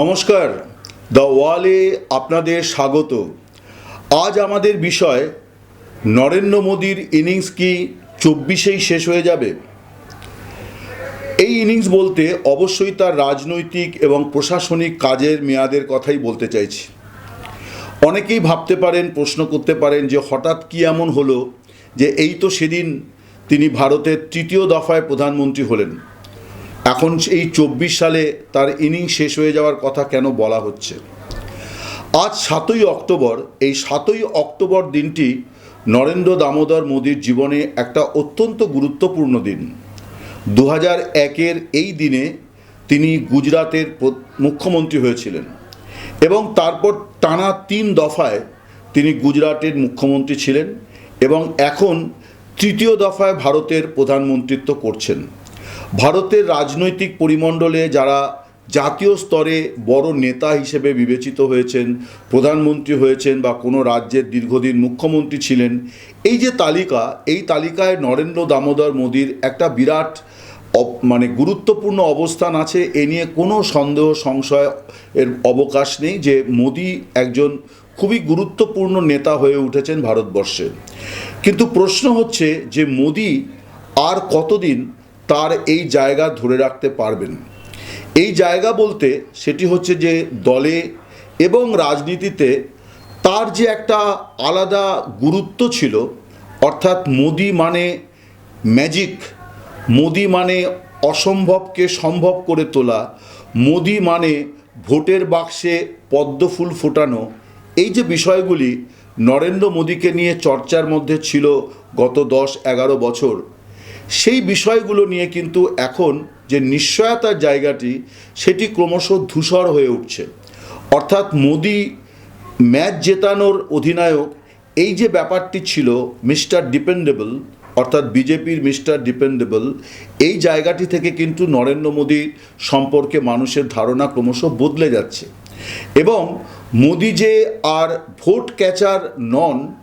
নমস্কার। দ্য ওয়ালে আপনাদের স্বাগত। আজ আমাদের বিষয়, নরেন্দ্র মোদীর ইনিংস কি চব্বিশেই শেষ হয়ে যাবে? এই ইনিংস বলতে অবশ্যই তার রাজনৈতিক এবং প্রশাসনিক কাজের মেয়াদের কথাই বলতে চাইছি। অনেকেই ভাবতে পারেন, প্রশ্ন করতে পারেন যে হঠাৎ কি এমন হলো যে এই তো সেদিন তিনি ভারতের তৃতীয় দফায় প্রধানমন্ত্রী হলেন। এখন এই চব্বিশ সালে তার ইনিংস শেষ হয়ে যাওয়ার কথা কেন বলা হচ্ছে? আজ সাতই অক্টোবর, এই সাতই অক্টোবর দিনটি নরেন্দ্র দামোদর মোদীর জীবনে একটা অত্যন্ত গুরুত্বপূর্ণ দিন। দু হাজার একের এই দিনে তিনি গুজরাতের মুখ্যমন্ত্রী হয়েছিলেন এবং তারপর টানা তিন দফায় তিনি গুজরাটের মুখ্যমন্ত্রী ছিলেন এবং এখন তৃতীয় দফায় ভারতের প্রধানমন্ত্রিত্ব করছেন। ভারতের রাজনৈতিক পরিমণ্ডলে যারা জাতীয় স্তরে বড় নেতা হিসেবে বিবেচিত হয়েছেন, প্রধানমন্ত্রী হয়েছেন বা কোনো রাজ্যের দীর্ঘদিন মুখ্যমন্ত্রী ছিলেন, এই যে তালিকা, এই তালিকায় নরেন্দ্র দামোদর মোদীর একটা বিরাট মানে গুরুত্বপূর্ণ অবস্থান আছে, এ নিয়ে কোনো সন্দেহ, সংশয় এর অবকাশ নেই যে মোদী একজন খুবই গুরুত্বপূর্ণ নেতা হয়ে উঠেছেন ভারতবর্ষে। কিন্তু প্রশ্ন হচ্ছে যে মোদী আর কতদিন তার এই জায়গা ধরে রাখতে পারবেন। এই জায়গা বলতে সেটি হচ্ছে যে দলে এবং রাজনীতিতে তার যে একটা আলাদা গুরুত্ব ছিল, অর্থাৎ মোদি মানে ম্যাজিক মোদি মানে অসম্ভবকে সম্ভব করে তোলা, মোদি মানে ভোটের বাক্সে পদ্মফুল ফোটানো, এই যে বিষয়গুলি নরেন্দ্র মোদীকে নিয়ে চর্চার মধ্যে ছিল গত দশ এগারো বছর। সেই বিষয়গুলো নিয়ে কিন্তু এখন যে নিশ্চয়তার জায়গাটি, সেটি ক্রমশ ধূসর হয়ে উঠছে। অর্থাৎ মোদি ম্যাচ জেতানোর অধিনায়ক, এই যে ব্যাপারটি ছিল মিস্টার ডিপেন্ডেবল, অর্থাৎ বিজেপির মিস্টার ডিপেন্ডেবল, এই জায়গাটি থেকে কিন্তু নরেন্দ্র মোদীর সম্পর্কে মানুষের ধারণা ক্রমশ বদলে যাচ্ছে। এবং মোদি যে আর ভোট ক্যাচার নন,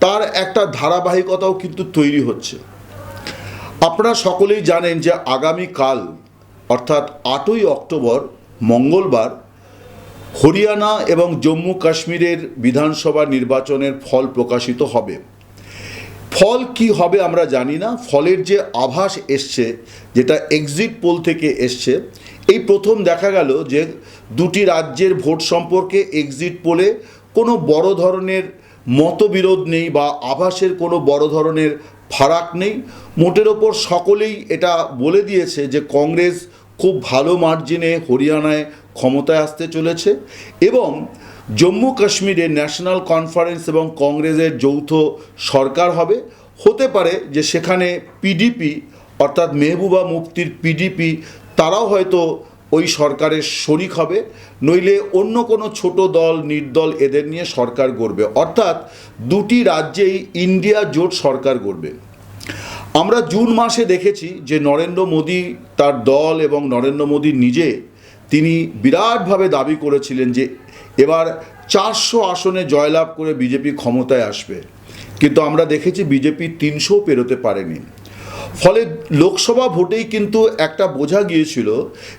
তার একটা ধারাবাহিকতাও কিন্তু তৈরি হচ্ছে। আপনারা সকলেই জানেন যে আগামীকাল, অর্থাৎ আটই অক্টোবর, মঙ্গলবার, হরিয়ানা এবং জম্মু কাশ্মীরের বিধানসভা নির্বাচনের ফল প্রকাশিত হবে। ফল কি হবে আমরা জানি না। ফলের যে আভাস এসছে, যেটা এক্সিট পোল থেকে এসছে, এই প্রথম দেখা গেল যে দুটি রাজ্যের ভোট সম্পর্কে এক্সিট পোলে কোনো বড় ধরনের মতবিরোধ নেই বা আভাসের কোনো বড় ধরনের ফারাক নেই। মোটের ওপর সকলেই এটা বলে দিয়েছে যে কংগ্রেস খুব ভালো মার্জিনে হরিয়ানায় ক্ষমতায় আসতে চলেছে এবং জম্মু কাশ্মীরে ন্যাশনাল কনফারেন্স এবং কংগ্রেসের যৌথ সরকার হবে। হতে পারে যে সেখানে পিডিপি অর্থাৎ মেহবুবা মুফতির পিডিপি, তারাও হয়তো ওই সরকারের শরিক হবে, নইলে অন্য কোনো ছোট দল, নির্দল এদের নিয়ে সরকার গড়বে। অর্থাৎ দুটি রাজ্যেই ইন্ডিয়া জোট সরকার গড়বে। আমরা জুন মাসে দেখেছি যে নরেন্দ্র মোদী তার দল এবং নরেন্দ্র মোদী নিজে তিনি বিরাটভাবে দাবি করেছিলেন যে এবার চারশো আসনে জয়লাভ করে বিজেপি ক্ষমতায় আসবে। কিন্তু আমরা দেখেছি বিজেপি তিনশো পেরোতে পারেনি। ফলে লোকসভা ভোটেই কিন্তু একটা বোঝা গিয়েছিল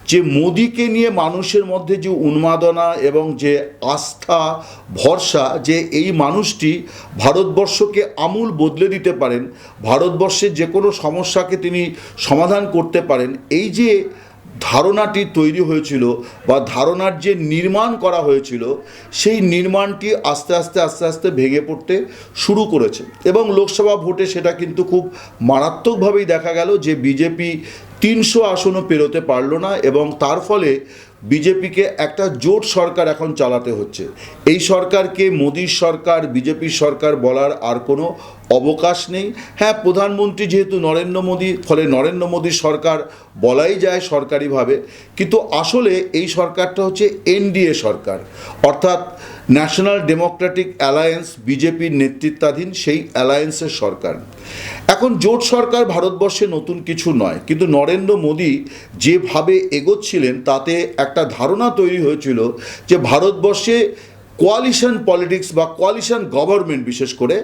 যে মোদিকে নিয়ে মানুষের মধ্যে যে উন্মাদনা এবং যে আস্থা, ভরসা যে এই মানুষটি ভারতবর্ষকে আমূল বদলে দিতে পারেন, ভারতবর্ষের যে কোনো সমস্যাকে তিনি সমাধান করতে পারেন, এই যে ধারণাটি তৈরি হয়েছিল বা ধারণার যে নির্মাণ করা হয়েছিল, সেই নির্মাণটি আস্তে আস্তে আস্তে আস্তে ভেঙে পড়তে শুরু করেছে। এবং লোকসভা ভোটে সেটা কিন্তু খুব মারাত্মকভাবেই দেখা গেল যে বিজেপি তিনশো আসনও পেরোতে পারল না এবং তার ফলে বিজেপিকে একটা জোট সরকার এখন চালাতে হচ্ছে। এই সরকারকে মোদীর সরকার, বিজেপির সরকার বলার আর কোনো অবকাশ নেই। হ্যাঁ প্রধানমন্ত্রী যেহেতু নরেন্দ্র মোদী, ফলে নরেন্দ্র মোদীর সরকার বলাই যায় সরকারিভাবে। কিন্তু আসলে এই সরকারটা হচ্ছে এনডিএ সরকার। অর্থাৎ ন্যাশনাল ডেমোক্রেটিক অ্যালায়েন্স বিজেপির নেতৃত্বাধীন সেই অ্যালায়েন্সের সরকার। এখন জোট সরকার ভারতবর্ষে নতুন কিছু নয়, কিন্তু নরেন্দ্র মোদী যেভাবে এগোচ্ছিলেন, তাতে একটা ধারণা তৈরি হয়েছিল যে ভারতবর্ষে কোয়ালিশন পলিটিক্স বা কোয়ালিশন গভর্নমেন্ট বিশেষ করে,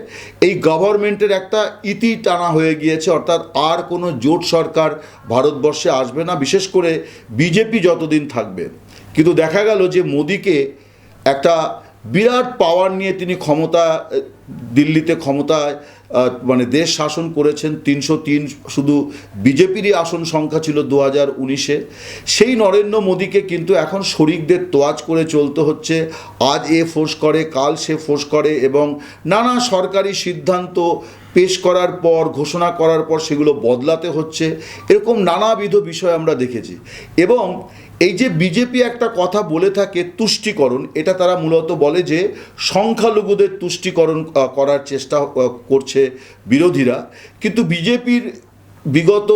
এই গভর্নমেন্টের একটা ইতি টানা হয়ে গিয়েছে, অর্থাৎ আর কোনো জোট সরকার ভারতবর্ষে আসবে না, বিশেষ করে বিজেপি যতদিন থাকবে। কিন্তু দেখা গেল যে মোদিকে একটা বিরাট পাওয়ার নিয়ে তিনি ক্ষমতা দিল্লিতে ক্ষমতায় মানে দেশ শাসন করেছেন। তিনশো তিন শুধু বিজেপিরই আসন সংখ্যা ছিল দু হাজার উনিশে। সেই নরেন্দ্র মোদীকে কিন্তু এখন শরিকদের তোয়াজ করে চলতে হচ্ছে। আজ এ ফোর্স করে, কাল সে ফোর্স করে এবং নানা সরকারি সিদ্ধান্ত পেশ করার পর, ঘোষণা করার পর সেগুলো বদলাতে হচ্ছে। এরকম নানাবিধ বিষয় আমরা দেখেছি। এবং এই যে বিজেপি একটা কথা বলে থাকে তুষ্টিকরণ, এটা তারা মূলত বলে যে সংখ্যালঘুদের তুষ্টিকরণ করার চেষ্টা করছে বিরোধীরা। কিন্তু বিজেপির বিগত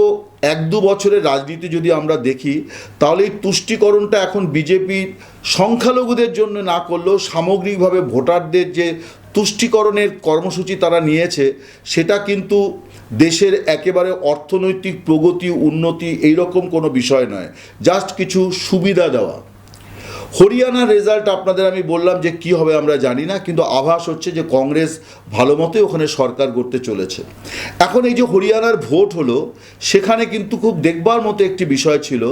এক দু বছরের রাজনীতি যদি আমরা দেখি, তাহলে এই তুষ্টিকরণটা এখন বিজেপির সংখ্যালঘুদের জন্য না করলেও সামগ্রিকভাবে ভোটারদের যে তুষ্টিকরণের কর্মসূচি তারা নিয়েছে, সেটা কিন্তু দেশের একেবারে অর্থনৈতিক প্রগতি, উন্নতি এই রকম কোনো বিষয় নয়। জাস্ট কিছু সুবিধা দেওয়া। হরিয়ানার রেজাল্ট আপনাদের আমি বললাম যে কি হবে আমরা জানি না, কিন্তু আভাস হচ্ছে যে কংগ্রেস ভালো মতোই ওখানে সরকার করতে চলেছে। এখন এই যে হরিয়ানার ভোট হলো, সেখানে কিন্তু খুব দেখবার মতো একটি বিষয় ছিল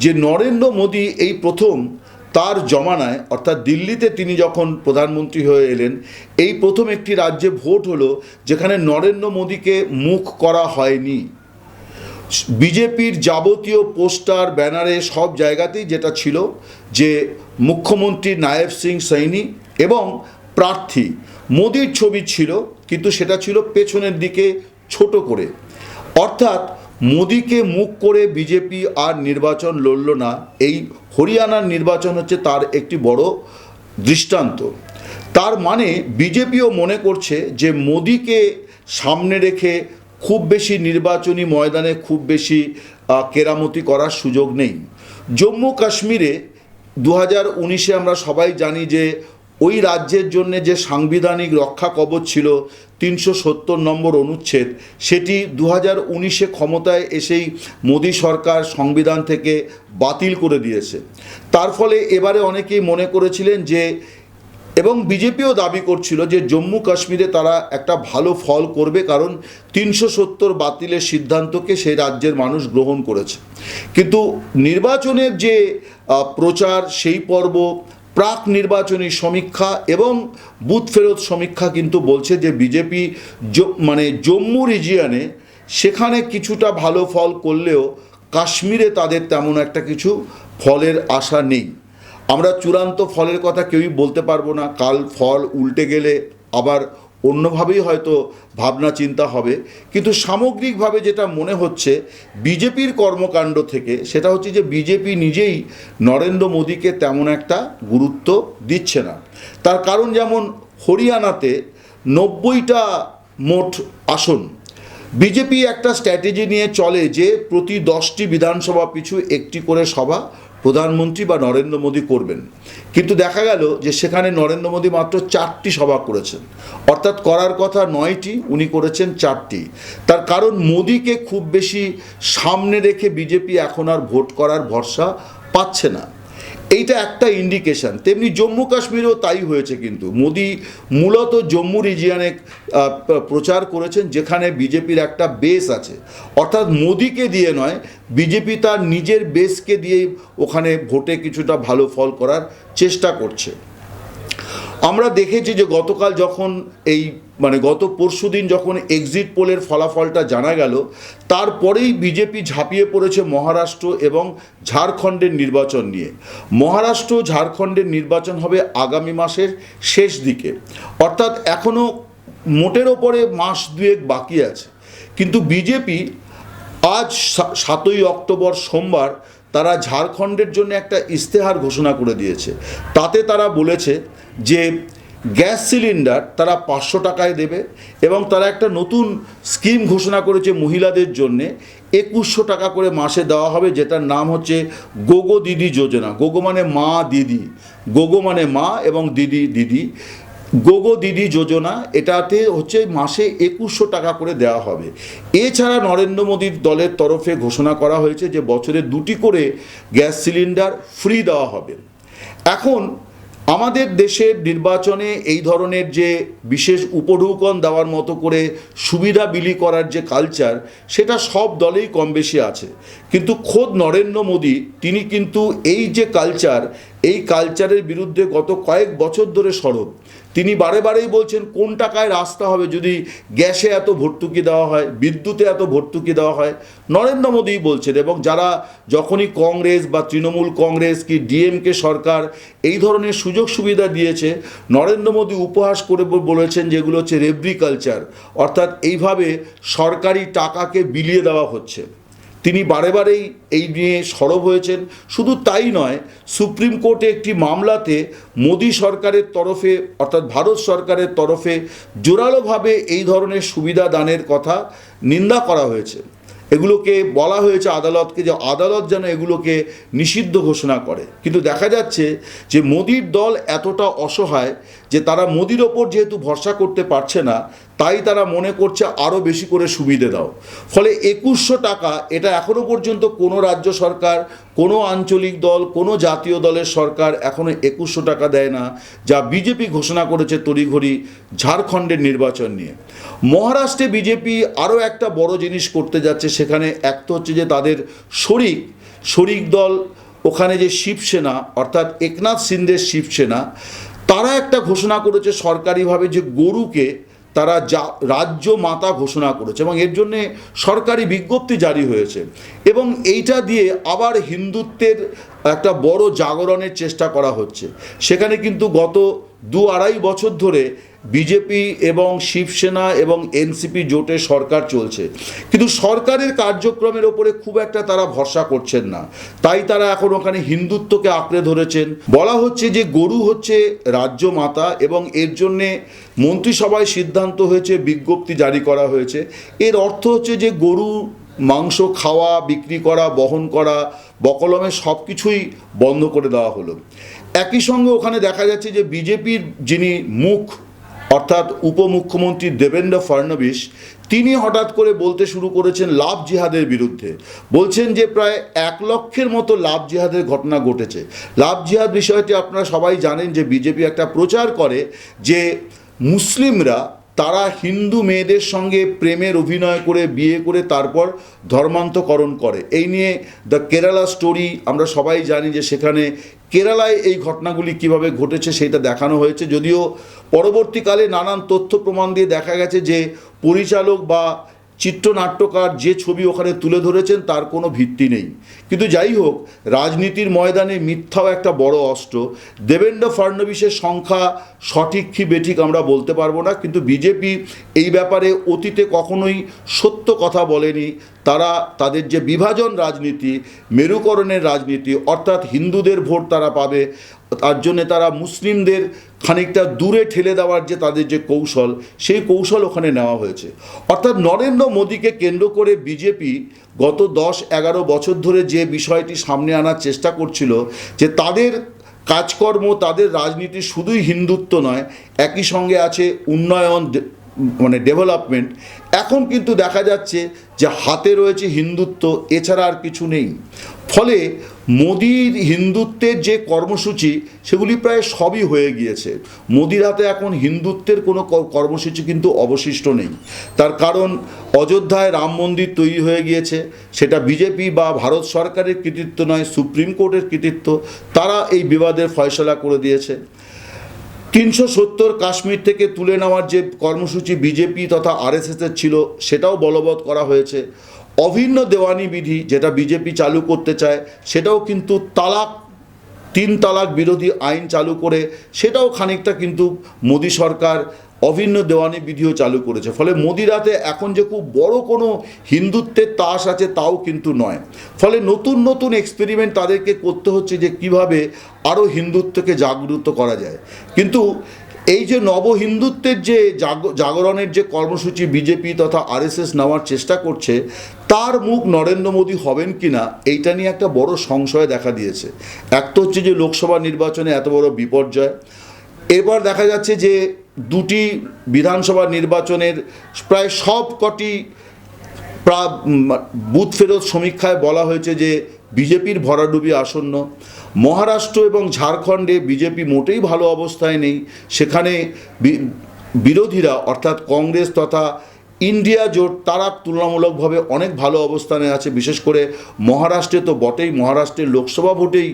যে নরেন্দ্র মোদী এই প্রথম তার জমানায়, অর্থাৎ দিল্লিতে তিনি যখন প্রধানমন্ত্রী হয়ে এলেন, এই প্রথম একটি রাজ্যে ভোট হলো, যেখানে নরেন্দ্র মোদীকে মুখ করা হয়নি। বিজেপির যাবতীয় পোস্টার, ব্যানারে সব জায়গাতেই যেটা ছিল যে মুখ্যমন্ত্রী নায়েব সিং সৈনি এবং প্রার্থী মোদির ছবি ছিল, কিন্তু সেটা ছিল পেছনের দিকে ছোট করে। অর্থাৎ মোদিকে মুখ করে বিজেপি আর নির্বাচন লড়ল না। এই হরিয়ানার নির্বাচন হচ্ছে তার একটি বড় দৃষ্টান্ত। তার মানে বিজেপিও মনে করছে যে মোদিকে সামনে রেখে খুব বেশি নির্বাচনী ময়দানে খুব বেশি কেরামতি করার সুযোগ নেই। জম্মু কাশ্মীরে দু হাজার উনিশে আমরা সবাই জানি যে ওই রাজ্যের জন্য যে সাংবিধানিক রক্ষা কবচ ছিল তিনশো সত্তর নম্বর অনুচ্ছেদ, সেটি দু হাজার উনিশে ক্ষমতায় এসেই মোদী সরকার সংবিধান থেকে বাতিল করে দিয়েছে। তার ফলে এবারে অনেকেই মনে করেছিলেন যে, এবং বিজেপিও দাবি করছিল যে জম্মু কাশ্মীরে তারা একটা ভালো ফল করবে কারণ তিনশো সত্তর বাতিলের সিদ্ধান্তকে সেই রাজ্যের মানুষ গ্রহণ করেছে। কিন্তু নির্বাচনের যে প্রচার, সেই পর্ব প্রাক নির্বাচনী সমীক্ষা এবং বুথ ফেরত সমীক্ষা কিন্তু বলছে যে বিজেপি মানে জম্মু রিজিয়ানে সেখানে কিছুটা ভালো ফল করলেও কাশ্মীরে তাদের তেমন একটা কিছু ফলের আশা নেই। আমরা চূড়ান্ত ফলের কথা কেউই বলতে পারব না। কাল ফল উল্টে গেলে আবার অন্যভাবেই হয়তো ভাবনা চিন্তা হবে। কিন্তু সামগ্রিকভাবে যেটা মনে হচ্ছে, বিজেপির কর্মকাণ্ড থেকে সেটা হচ্ছে যে বিজেপি নিজেই নরেন্দ্র মোদীকে তেমন একটা গুরুত্ব দিচ্ছে না। তার কারণ যেমন হরিয়ানাতে নব্বইটা মোট আসন। বিজেপি একটা স্ট্র্যাটেজি নিয়ে চলে যে প্রতি দশটি বিধানসভা পিছু একটি করে সভা প্রধানমন্ত্রী বা নরেন্দ্র মোদী করবেন। কিন্তু দেখা গেল যে সেখানে নরেন্দ্র মোদী মাত্র চারটি সভা করেছেন। অর্থাৎ করার কথা নয়টি, উনি করেছেন চারটি। তার কারণ মোদীকে খুব বেশি সামনে রেখে বিজেপি এখন আর ভোট করার ভরসা পাচ্ছে না। এইটা একটা ইন্ডিকেশন তেমনি জম্মু কাশ্মীরেও তাই হয়েছে কিন্তু। মোদি মূলত জম্মু রিজিয়ানে প্রচার করেছেন যেখানে বিজেপির একটা বেস আছে। অর্থাৎ মোদিকে দিয়ে নয়, বিজেপি তার নিজের বেসকে দিয়েই ওখানে ভোটে কিছুটা ভালো ফল করার চেষ্টা করছে। আমরা দেখেছি যে গতকাল যখন এই মানে গত পরশু দিন যখন এক্সিট পোলের ফলাফলটা জানা গেল, তারপরেই বিজেপি ঝাঁপিয়ে পড়েছে মহারাষ্ট্র এবং ঝাড়খণ্ডের নির্বাচন নিয়ে। মহারাষ্ট্র ঝাড়খণ্ডের নির্বাচন হবে আগামী মাসের শেষ দিকে। অর্থাৎ এখনও মোটের ওপরে মাস দুয়েক বাকি আছে। কিন্তু বিজেপি আজ সাতই অক্টোবর সোমবার তারা ঝাড়খণ্ডের জন্য একটা ইস্তেহার ঘোষণা করে দিয়েছে। তাতে তারা বলেছে যে গ্যাস সিলিন্ডার তারা পাঁচশো টাকায় দেবে এবং তারা একটা নতুন স্কিম ঘোষণা করেছে মহিলাদের জন্যে। একুশশো টাকা করে মাসে দেওয়া হবে, যেটার নাম হচ্ছে গোগো দিদি যোজনা। গোগো মানে মা দিদি। গোগো মানে মা এবং দিদি দিদি। গোগো দিদি যোজনা, এটাতে হচ্ছে মাসে একুশশো টাকা করে দেওয়া হবে। এছাড়া নরেন্দ্র মোদীর দলের তরফে ঘোষণা করা হয়েছে যে বছরে দুটি করে গ্যাস সিলিন্ডার ফ্রি দেওয়া হবে। এখন আমাদের দেশের নির্বাচনে এই ধরনের যে বিশেষ উপঢৌকন দেওয়ার মতো করে সুবিধা বিলি করার যে কালচার সেটা সব দলেই কম বেশি আছে। কিন্তু খোদ নরেন্দ্র মোদী, তিনি কিন্তু এই যে কালচার এই কালচারের বিরুদ্ধে গত কয়েক বছর ধরে সরব। তিনি বারে বারেই বলছেন, কোন টাকায় রাস্তা হবে যদি গ্যাসে এত ভর্তুকি দেওয়া হয়, বিদ্যুতে এত ভর্তুকি দেওয়া হয়? নরেন্দ্র মোদীই বলছেন এবং যারা যখনই কংগ্রেস বা তৃণমূল কংগ্রেস কি ডিএমকে সরকার এই ধরনের সুযোগ সুবিধা দিয়েছে, নরেন্দ্র মোদী উপহাস করে বলেছেন যেগুলো হচ্ছে রেব্রি কালচার। অর্থাৎ এইভাবে সরকারি টাকাকে বিলিয়ে দেওয়া হচ্ছে। তিনি বারে বারেই এই নিয়ে সরব হয়েছেন। শুধু তাই নয়, সুপ্রিম কোর্টে একটি মামলাতে মোদী সরকারের তরফে, অর্থাৎ ভারত সরকারের তরফে জোরালোভাবে এই ধরনের সুবিধা দানের কথা নিন্দা করা হয়েছে। এগুলোকে বলা হয়েছে আদালতকে যে আদালত যেন এগুলোকে নিষিদ্ধ ঘোষণা করে। কিন্তু দেখা যাচ্ছে যে মোদির দল এতটা অসহায় যে তারা মোদির ওপর যেহেতু ভরসা করতে পারছে না তাই তারা মনে করছে আরও বেশি করে সুবিধে দাও। ফলে একুশশো টাকা এটা এখনও পর্যন্ত কোনো রাজ্য সরকার, কোনো আঞ্চলিক দল, কোনো জাতীয় দলের সরকার এখনও একুশশো টাকা দেয় না, যা বিজেপি ঘোষণা করেছে তড়িঘড়ি ঝাড়খণ্ডের নির্বাচন নিয়ে। মহারাষ্ট্রে বিজেপি আরও একটা বড় জিনিস করতে যাচ্ছে, সেখানে এক তো হচ্ছে যে তাদের শরিক শরিক দল, ওখানে যে শিবসেনা, অর্থাৎ একনাথ সিন্ধের শিবসেনা, তারা একটা ঘোষণা করেছে সরকারিভাবে যে গরুকে তারা যা, রাজ্য মাতা ঘোষণা করেছে এবং এর জন্যে সরকারি বিজ্ঞপ্তি জারি হয়েছে। এবং এইটা দিয়ে আবার হিন্দুত্বের একটা বড় জাগরণের চেষ্টা করা হচ্ছে। সেখানে কিন্তু গত দু আড়াই বছর ধরে বিজেপি এবং শিবসেনা এবং এনসিপি জোটে সরকার চলছে। কিন্তু সরকারের কার্যক্রমের ওপরে খুব একটা তারা ভরসা করছেন না। তাই তারা এখন ওখানে হিন্দুত্বকে আঁকড়ে ধরেছেন। বলা হচ্ছে যে গরু হচ্ছে রাজ্য মাতা এবং এর জন্যে মন্ত্রিসভায় সিদ্ধান্ত হয়েছে, বিজ্ঞপ্তি জারি করা হয়েছে। এর অর্থ হচ্ছে যে গরু, মাংস খাওয়া, বিক্রি করা, বহন করা, বকলমে সব কিছুই বন্ধ করে দেওয়া হলো। একই সঙ্গে ওখানে দেখা যাচ্ছে যে বিজেপির যিনি মুখ অর্থাৎ উপমুখ্যমন্ত্রী দেবেন্দ্র ফাড়নবিস তিনি হঠাৎ করে বলতে শুরু করেছেন লাভ জিহাদের বিরুদ্ধে। বলছেন যে প্রায় এক লক্ষের মতো লাভ জিহাদের ঘটনা ঘটেছে। লাভ জিহাদ বিষয়টি আপনারা সবাই জানেন যে বিজেপি একটা প্রচার করে যে মুসলিমরা তারা হিন্দু মেয়েদের সঙ্গে প্রেমের অভিনয় করে, বিয়ে করে, তারপর ধর্মান্তকরণ করে। এই নিয়ে দ্য কেরালা স্টোরি আমরা সবাই জানি যে সেখানে কেরালায় এই ঘটনাগুলি কীভাবে ঘটেছে সেটা দেখানো হয়েছে। যদিও পরবর্তীকালে নানান তথ্য প্রমাণ দিয়ে দেখা গেছে যে পরিচালক বা চিত্রনাট্যকার যে ছবি ওখানে তুলে ধরেছেন, তার কোনো ভিত্তি নেই। কিন্তু যাই হোক, রাজনীতির ময়দানে মিথ্যাও একটা বড় অস্ত্র। দেবেন্দ্র ফাডনবিশের সংখ্যা সঠিক কি বেঠিক আমরা বলতে পারব না, কিন্তু বিজেপি এই ব্যাপারে অতীতে কখনোই সত্য কথা বলেনি। তারা তাদের যে বিভাজন রাজনীতি, মেরুকরণের রাজনীতি, অর্থাৎ হিন্দুদের ভোট তারা পাবে, তার জন্যে তারা মুসলিমদের খানিকটা দূরে ঠেলে দেওয়ার যে তাদের যে কৌশল, সেই কৌশল ওখানে নেওয়া হয়েছে। অর্থাৎ নরেন্দ্র মোদীকে কেন্দ্র করে বিজেপি গত দশ এগারো বছর ধরে যে বিষয়টি সামনে আনার চেষ্টা করছিল, যে তাদের কাজকর্ম, তাদের রাজনীতি শুধুই হিন্দুত্ব নয়, একই সঙ্গে আছে উন্নয়ন মানে ডেভেলপমেন্ট এখন কিন্তু দেখা যাচ্ছে যে হাতে রয়েছে হিন্দুত্ব, এছাড়া আর কিছু নেই। ফলে মোদির হিন্দুত্বের যে কর্মসূচি, সেগুলি প্রায় সবই হয়ে গিয়েছে। মোদির হাতে এখন হিন্দুত্বের কোনো কর্মসূচি কিন্তু অবশিষ্ট নেই। তার কারণ অযোধ্যায় রাম মন্দির তৈরি হয়ে গিয়েছে, সেটা বিজেপি বা ভারত সরকারের কৃতিত্ব নয়, সুপ্রিম কোর্টের কৃতিত্ব, তারা এই বিবাদের ফয়সলা করে দিয়েছে। তিনশো সত্তর কাশ্মীর থেকে তুলে নেওয়ার যে কর্মসূচি বিজেপি তথা আরএসএসের ছিল, সেটাও বলবৎ করা হয়েছে। অভিন্ন দেওয়ানি বিধি যেটা বিজেপি চালু করতে চায়, সেটাও কিন্তু তালাক, তিন তালাক বিরোধী আইন চালু করে, সেটাও খানিকটা কিন্তু মোদী সরকার অভিন্ন দেওয়ানি বিধিও চালু করেছে। ফলে মোদির হাতে এখন যে খুব বড় কোনো হিন্দুত্বের তাস আছে, তাও কিন্তু নয়। ফলে নতুন নতুন এক্সপেরিমেন্ট তাদেরকে করতে হচ্ছে যে কীভাবে আরও হিন্দুত্বকে জাগ্রত করা যায়। কিন্তু এই যে নব হিন্দুত্বের যে জাগরণের যে কর্মসূচি বিজেপি তথা আরএসএস নেওয়ার চেষ্টা করছে, তার মুখ নরেন্দ্র মোদী হবেন কি না এইটা নিয়ে একটা বড় সংশয় দেখা দিয়েছে। এক তো হচ্ছে যে লোকসভা নির্বাচনে এত বড় বিপর্যয়। এবার দেখা যাচ্ছে যে দুটি বিধানসভা নির্বাচনের প্রায় সব কটি প্রা- বুথ ফেরত সমীক্ষায় বলা হয়েছে যে বিজেপির ভরাডুবি আসন্ন। মহারাষ্ট্র এবং ঝাড়খণ্ডে বিজেপি মোটেই ভালো অবস্থায় নেই। সেখানে বিরোধীরা, অর্থাৎ কংগ্রেস তথা ইন্ডিয়া জোট তারা তুলনামূলকভাবে অনেক ভালো অবস্থানে আছে, বিশেষ করে মহারাষ্ট্রে তো বটেই, মহারাষ্ট্রের লোকসভা ভোটেই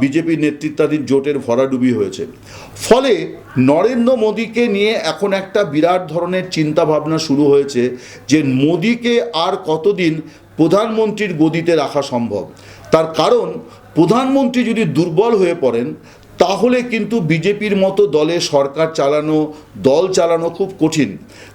বিজেপি নেতৃত্বাধীন জোটের ভরাডুবি হয়েছে। ফলে নরেন্দ্র মোদীকে নিয়ে এখন একটা বিরাট ধরনের চিন্তাভাবনা শুরু হয়েছে যে মোদীকে আর কতদিন প্রধানমন্ত্রীর গদিতে রাখা সম্ভব। তার কারণ, প্রধানমন্ত্রী যদি দুর্বল হয়ে পড়েন তাহলে কিন্তু বিজেপির মতো দলে সরকার চালানো, দল চালানো খুব কঠিন।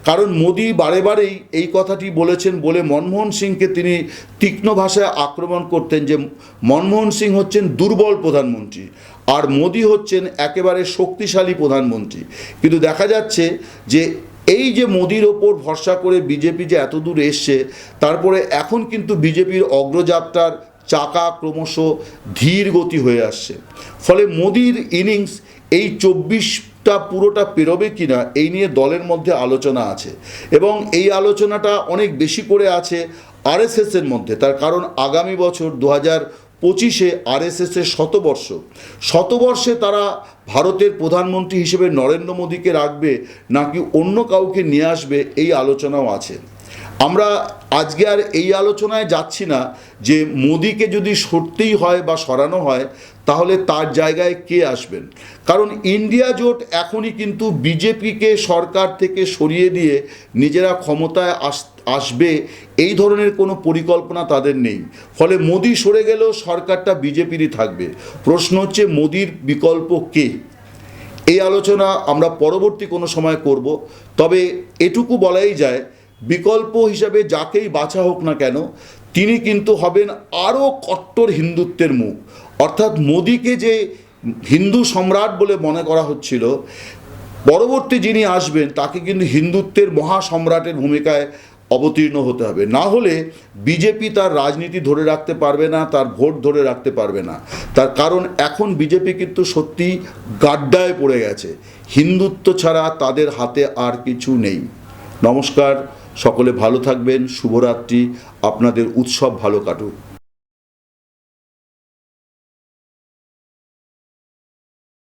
কারণ মোদী বারে বারেই এই কথাটি বলেছেন বলে মনমোহন সিংকে তিনি তীক্ষ্ণ ভাষায় আক্রমণ করতেন যে মনমোহন সিং হচ্ছেন দুর্বল প্রধানমন্ত্রী আর মোদি হচ্ছেন একেবারে শক্তিশালী প্রধানমন্ত্রী। কিন্তু দেখা যাচ্ছে যে এই যে মোদির ওপর ভরসা করে বিজেপি যে এত দূর এসছে, তারপরে এখন কিন্তু বিজেপির অগ্রযাত্রার চাকা ক্রমশ ধীর গতি হয়ে আসছে। ফলে মোদির ইনিংস এই চব্বিশটা পুরোটা পেরোবে কিনা, এই নিয়ে দলের মধ্যে আলোচনা আছে। এবং এই আলোচনাটা অনেক বেশি করে আছে আরএসএসের মধ্যে। তার কারণ আগামী বছর দু হাজার পঁচিশে আরএসএসের শতবর্ষ। শতবর্ষে তারা ভারতের প্রধানমন্ত্রী হিসেবে নরেন্দ্র মোদীকে রাখবে নাকি অন্য কাউকে নিয়ে আসবে, এই আলোচনাও আছে। আমরা আজকে আর এই আলোচনায় যাচ্ছি না যে মোদিকে যদি সরতেই হয় বা সরানো হয়, তাহলে তার জায়গায় কে আসবেন? কারণ ইন্ডিয়া জোট এখনই কিন্তু বিজেপিকে সরকার থেকে সরিয়ে দিয়ে নিজেরা ক্ষমতায় আস, আসবে, এই ধরনের কোনো পরিকল্পনা তাদের নেই। ফলে মোদি সরে গেলেও সরকারটা বিজেপিরই থাকবে। প্রশ্ন হচ্ছে, মোদির বিকল্প কে? এই আলোচনা আমরা পরবর্তী কোনো সময় করব, তবে এটুকু বলাই যায় বিকল্প হিসাবে যাকেই বাছা হোক না কেন, তিনি কিন্তু হবেন আরও কট্টর হিন্দুত্বের মুখ। অর্থাৎ মোদিকে যে হিন্দু সম্রাট বলে মনে করা হচ্ছিল, পরবর্তী যিনি আসবেন, তাকে কিন্তু হিন্দুত্বের মহা সম্রাটের ভূমিকায় অবতীর্ণ হতে হবে। না হলে বিজেপি তার রাজনীতি ধরে রাখতে পারবে না, তার ভোট ধরে রাখতে পারবে না। তার কারণ এখন বিজেপি কিন্তু সত্যি গাড্ডায় পড়ে গেছে। হিন্দুত্ব ছাড়া তাদের হাতে আর কিছু নেই। নমস্কার সকলে ভালো থাকবেন শুভরাত্রি আপনাদের উৎসব ভালো কাটুক।